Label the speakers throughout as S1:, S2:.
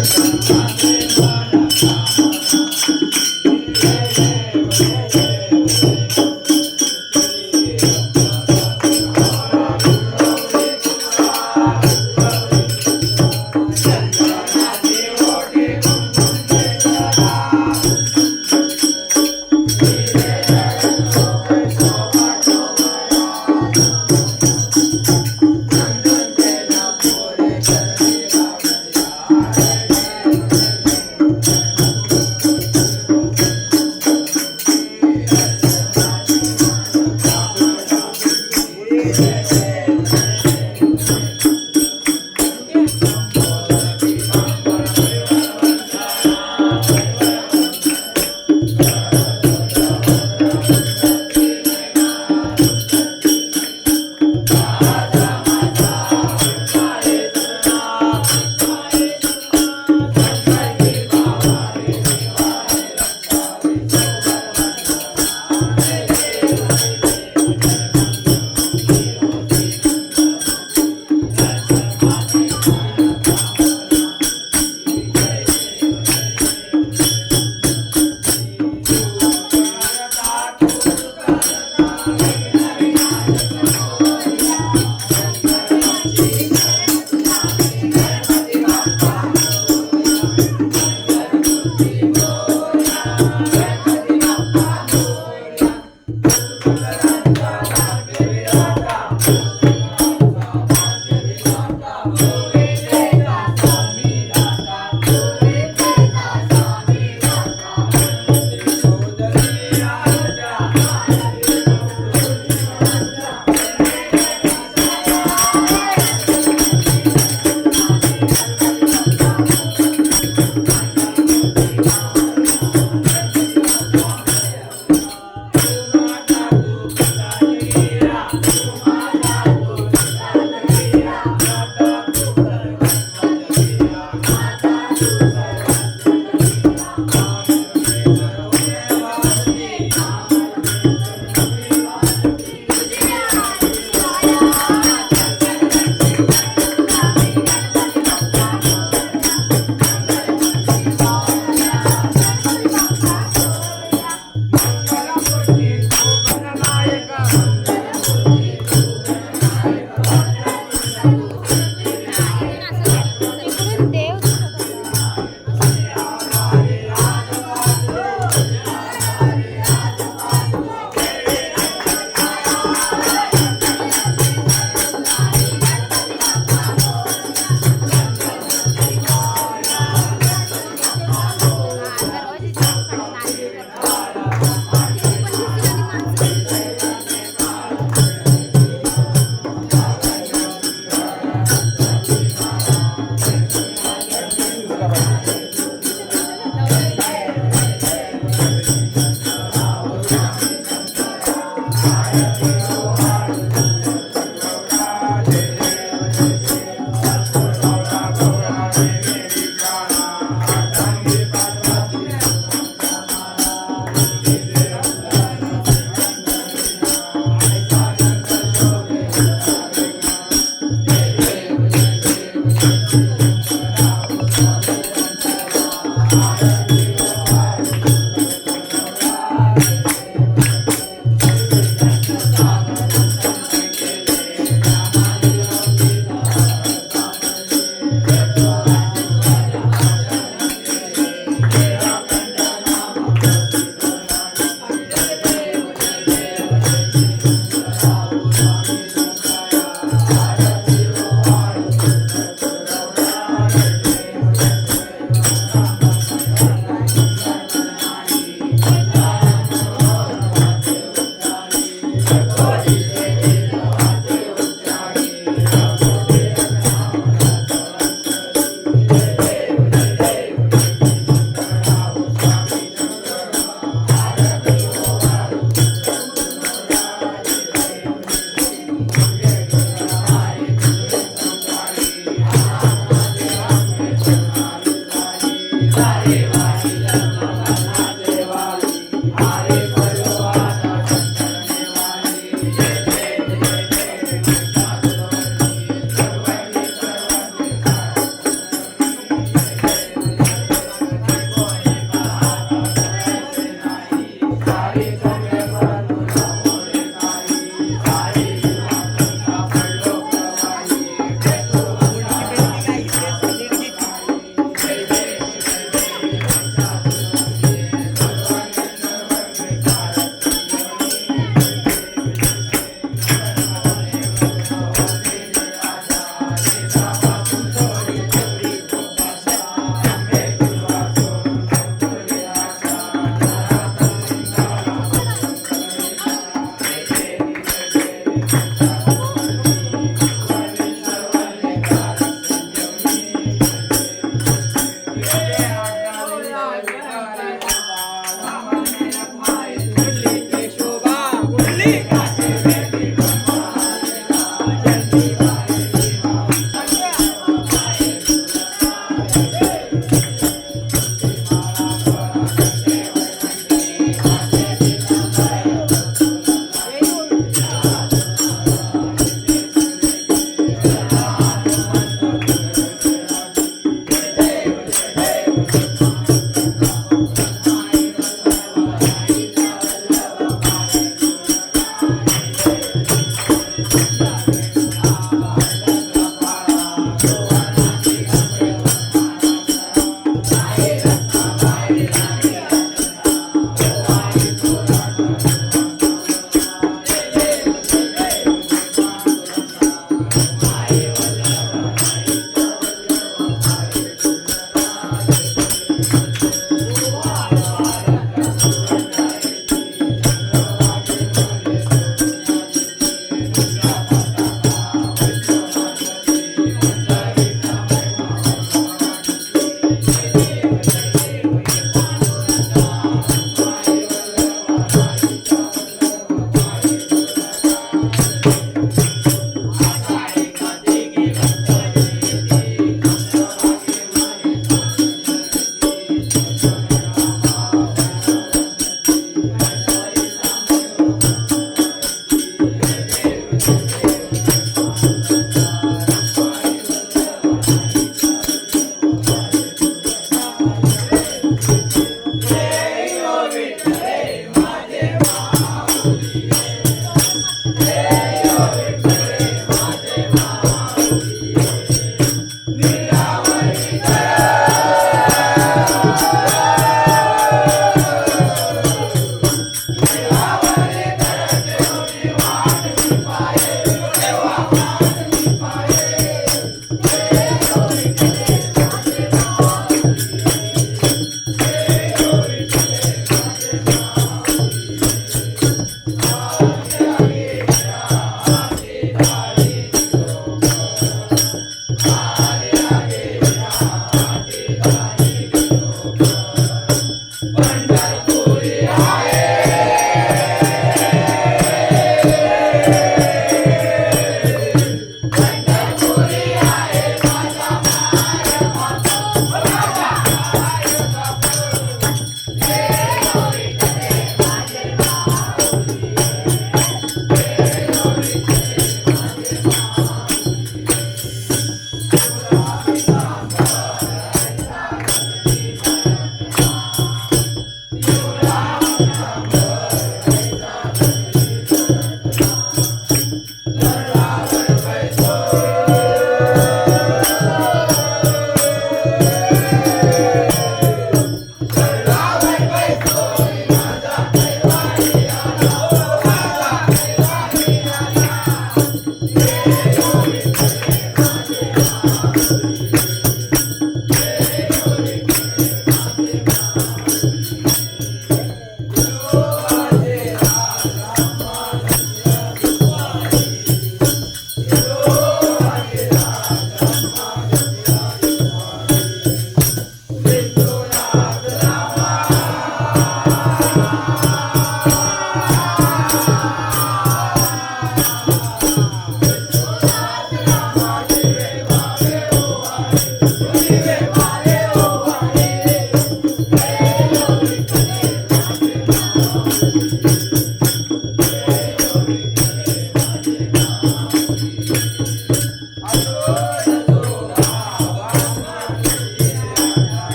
S1: 立っていっぱいあったの?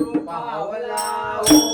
S1: Ganpati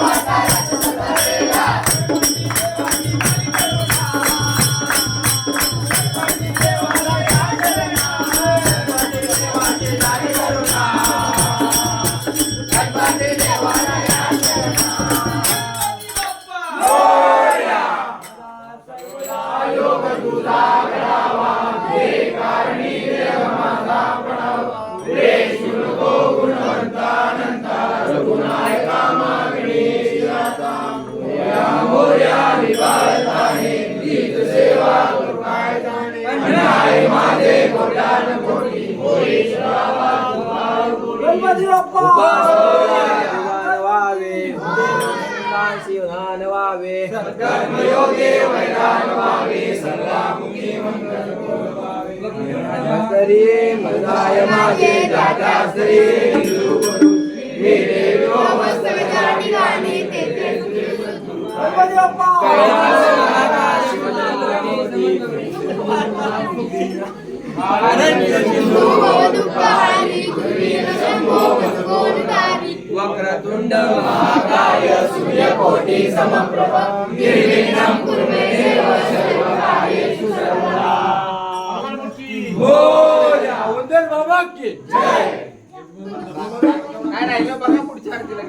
S1: Thank you. Shri मदाय मागे दादा श्री मेरे रो वस्त्रधारी गाने तेते भारत हिंदू भवदुःखहारी गुरुवीर शंभो भगवान वक्रतुंड महाकाय सूर्यकोटी समप्रभ। निर्विघ्नं कुरु मे देव सर्वकार्येषु सर्वदा मोरया उंदर बाबा की जय. काय राहिलं बघा पुढच्या आरतीला